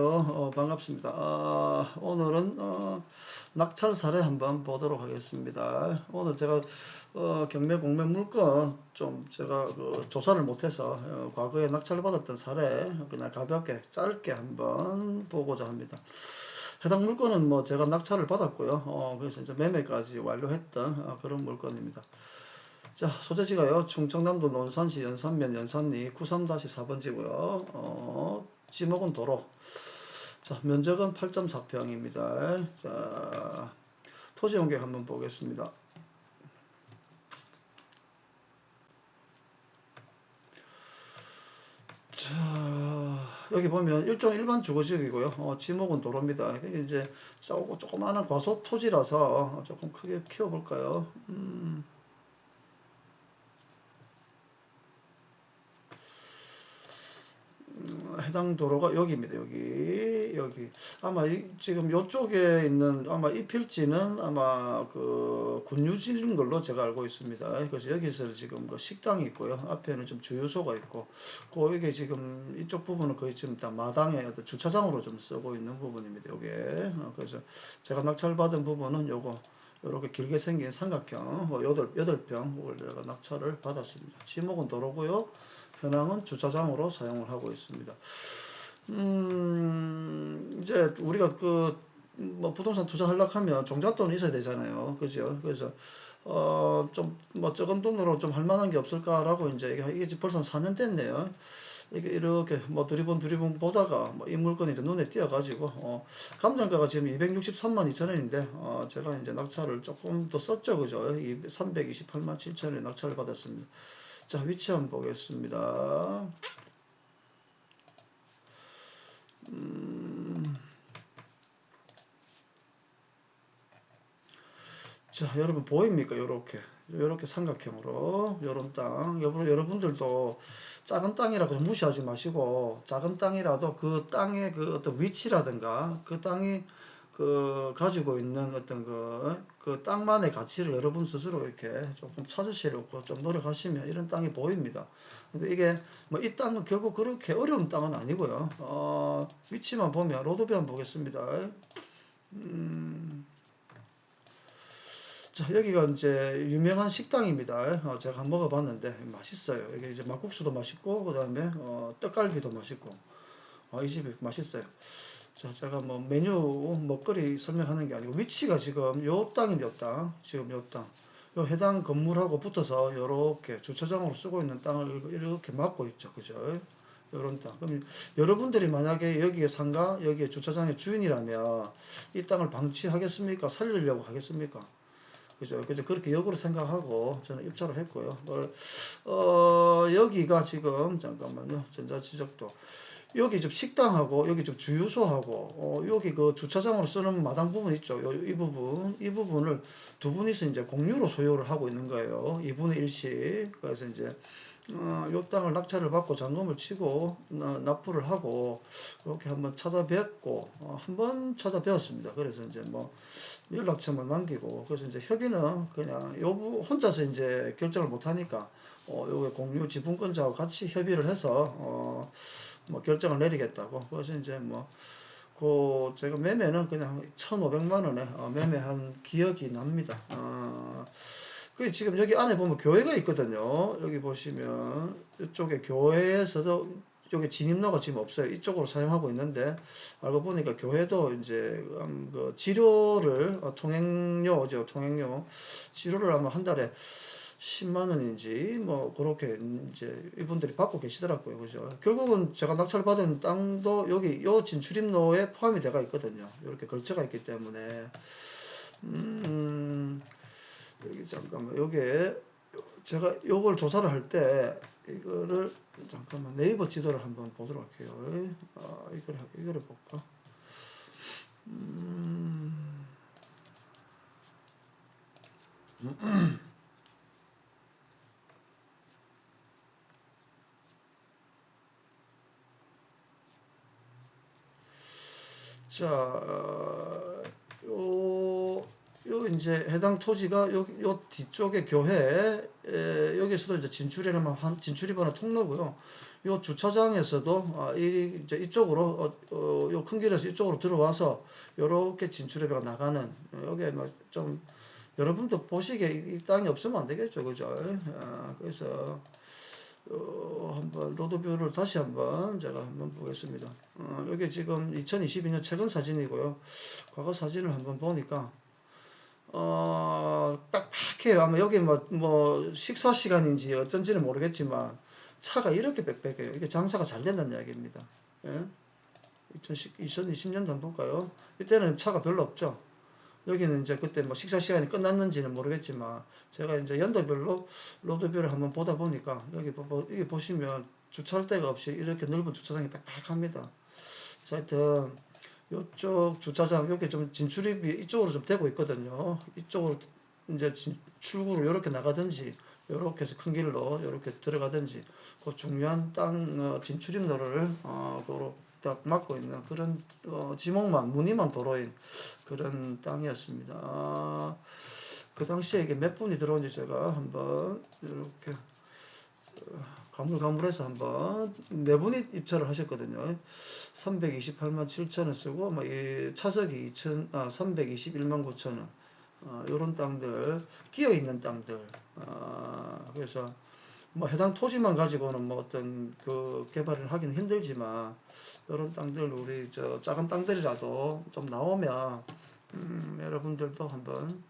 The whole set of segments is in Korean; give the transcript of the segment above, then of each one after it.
어, 반갑습니다. 아, 오늘은 어, 낙찰 사례 한번 보도록 하겠습니다. 오늘 제가 어, 경매 공매 물건 좀 제가 그 조사를 못해서 어, 과거에 낙찰 받았던 사례 그냥 가볍게 짧게 한번 보고자 합니다. 해당 물건은 뭐 제가 낙찰을 받았고요. 어, 그래서 이제 매매까지 완료했던 어, 그런 물건입니다. 자, 소재지가요. 충청남도 논산시 연산면 연산리 93-4번지고요. 어, 지목은 도로. 자, 면적은 8.4평입니다. 자, 토지 공개 한번 보겠습니다. 자, 여기 보면 일종 일반 주거지역이고요. 어, 지목은 도로입니다. 이제 조그마한 과소 토지라서 조금 크게 키워볼까요? 음. 해당 도로가 여기입니다. 여기 여기 아마 이, 지금 이쪽에 있는 아마 이 필지는 아마 그 군유지인 걸로 제가 알고 있습니다. 그래서 여기서 지금 그 식당이 있고요. 앞에는 좀 주유소가 있고, 그 이게 지금 이쪽 부분은 거의 지금 다 마당에 주차장으로 좀 쓰고 있는 부분입니다. 요게 어, 그래서 제가 낙찰 받은 부분은 요거. 이렇게 길게 생긴 삼각형 뭐 여덟 여덟 평을 제가 낙찰을 받았습니다. 지목은 도로고요. 현황은 주차장으로 사용을 하고 있습니다. 음, 이제 우리가 그, 뭐 부동산 투자하려고 하면 종잣돈이 있어야 되잖아요. 그죠? 그래서, 어, 좀, 뭐 적은 돈으로 좀 할 만한 게 없을까라고 이제 이게, 이게 벌써 4년 됐네요. 이게 이렇게 뭐 두리번 두리번 보다가 뭐 이 물건이 이제 눈에 띄어가지고, 어, 감정가가 지금 263만 2천 원인데, 어, 제가 이제 낙찰을 조금 더 썼죠. 그죠? 328만 7천 원에 낙찰을 받았습니다. 자, 위치 한번 보겠습니다. 음, 자, 여러분 보입니까? 요렇게. 요렇게 삼각형으로 요런 땅. 여러분, 여러분들도 작은 땅이라고 무시하지 마시고 작은 땅이라도 그 땅의 그 어떤 위치라든가 그 땅이 그 가지고 있는 어떤 그, 그 땅만의 가치를 여러분 스스로 이렇게 조금 찾으시려고 좀 노력하시면 이런 땅이 보입니다. 근데 이게 뭐 이 땅은 결국 그렇게 어려운 땅은 아니고요. 어, 위치만 보면 로드뷰 한번 보겠습니다. 음, 자, 여기가 이제 유명한 식당입니다. 어, 제가 한번 먹어봤는데 맛있어요. 여기 이제 막국수도 맛있고 그 다음에 어, 떡갈비도 맛있고 어, 이 집이 맛있어요. 자, 제가 뭐 메뉴 먹거리 설명하는 게 아니고 위치가 지금 요 땅입니다. 요 땅. 지금 요 땅. 요 해당 건물하고 붙어서 요렇게 주차장으로 쓰고 있는 땅을 이렇게 막고 있죠. 그죠? 요런 땅. 그럼 여러분들이 만약에 여기에 상가, 여기에 주차장의 주인이라면 이 땅을 방치하겠습니까? 살리려고 하겠습니까? 그죠? 그죠? 그렇게 역으로 생각하고 저는 입찰을 했고요. 어, 여기가 지금, 잠깐만요. 전자 지적도. 여기 좀 식당하고 여기 좀 주유소하고 어, 여기 그 주차장으로 쓰는 마당 부분 있죠. 요, 이 부분 이 부분을 두 분이서 이제 공유로 소유를 하고 있는 거예요. 2분의 1씩. 그래서 이제 어, 요 땅을 낙찰을 받고 잔금을 치고 어, 납부를 하고 이렇게 한번 찾아뵙고 어, 한번 찾아뵈었습니다. 그래서 이제 뭐 연락처만 남기고 그래서 이제 협의는 그냥 요 혼자서 이제 결정을 못 하니까 어, 요게 공유 지분권자하고 같이 협의를 해서 어, 뭐 결정을 내리겠다고. 그래서 이제 뭐, 그 제가 매매는 그냥 1,500만 원에 어, 매매한 기억이 납니다. 어, 그 지금 여기 안에 보면 교회가 있거든요. 여기 보시면 이쪽에 교회에서도 여기 진입로가 지금 없어요. 이쪽으로 사용하고 있는데 알고 보니까 교회도 이제 음, 그 치료를 어, 통행료 죠. 통행료 치료를 아마 한 달에 10만 원인지 뭐 그렇게 이제 이분들이 받고 계시더라고요. 그죠? 결국은 제가 낙찰 받은 땅도 여기 요 진출입로에 포함이 되어 있거든요. 이렇게 걸쳐가 있기 때문에 음, 여기 잠깐만 요게 제가 요걸 조사를 할 때 이거를 잠깐만 네이버 지도를 한번 보도록 할게요. 아, 이걸 이거를 볼까? 음. 자, 어, 요, 요 이제 해당 토지가 요, 요 뒤쪽에 교회 에, 여기서도 이제 진출이라면 한 진출입하는 통로고요. 요 주차장에서도 아, 이 이제 이쪽으로 어, 어, 요 큰 길에서 이쪽으로 들어와서 요렇게 진출입가 나가는 여기에 뭐좀 여러분도 보시기에 이, 이 땅이 없으면 안 되겠죠, 그죠? 아, 그래서 어, 한번 로드뷰를 다시 한번 제가 한번 보겠습니다. 어, 여기 지금 2022년 최근 사진이고요. 과거 사진을 한번 보니까 어, 빡빡해요. 아마 여기 뭐, 뭐, 식사 시간인지 어쩐지는 모르겠지만, 차가 이렇게 빽빽해요. 이게 장사가 잘 된다는 이야기입니다. 예? 2010, 2020년도 한번 볼까요? 이때는 차가 별로 없죠. 여기는 이제 그때 뭐 식사 시간이 끝났는지는 모르겠지만, 제가 이제 연도별로 로드뷰를 한번 보다 보니까, 여기, 보, 보- 여기 보시면 주차할 데가 없이 이렇게 넓은 주차장이 빽빽합니다. 그래서 하여튼, 이쪽 주차장 여기 좀 진출입이 이쪽으로 좀 되고 있거든요. 이쪽으로 이제 진- 출구로 이렇게 나가든지 이렇게 해서 큰 길로 이렇게 들어가든지 그 중요한 땅 어, 진출입로를 어 딱 막고 있는 그런 어, 지목만 무늬만 도로인 그런 땅이었습니다. 아, 그 당시에 이게 몇 분이 들어온지 제가 한번 이렇게 어, 가물가물해서 한번 네 분이 입찰을 하셨거든요. 328만 7천원 쓰고 뭐이 차석이 2천 아 321만 9천원 어, 요런 땅들 끼어 있는 땅들 어, 그래서 뭐 해당 토지만 가지고는 뭐 어떤 그 개발을 하기는 힘들지만 요런 땅들 우리 저 작은 땅들이라도 좀 나오면 음, 여러분들도 한번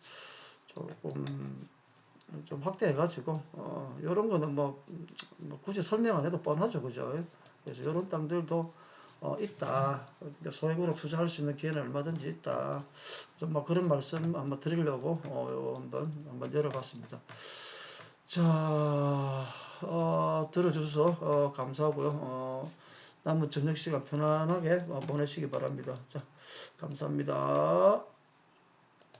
조금 좀 확대해 가지고 어, 요런 거는 뭐, 뭐 굳이 설명 안 해도 뻔하죠 그죠 그래서 요런 땅들도 어, 있다. 그러니까 소액으로 투자할 수 있는 기회는 얼마든지 있다. 좀 뭐 그런 말씀 한번 드리려고 어, 요 한번 한번 열어봤습니다. 자, 어, 들어주셔서 어, 감사하고요. 어, 남은 저녁 시간 편안하게 어, 보내시기 바랍니다. 자, 감사합니다.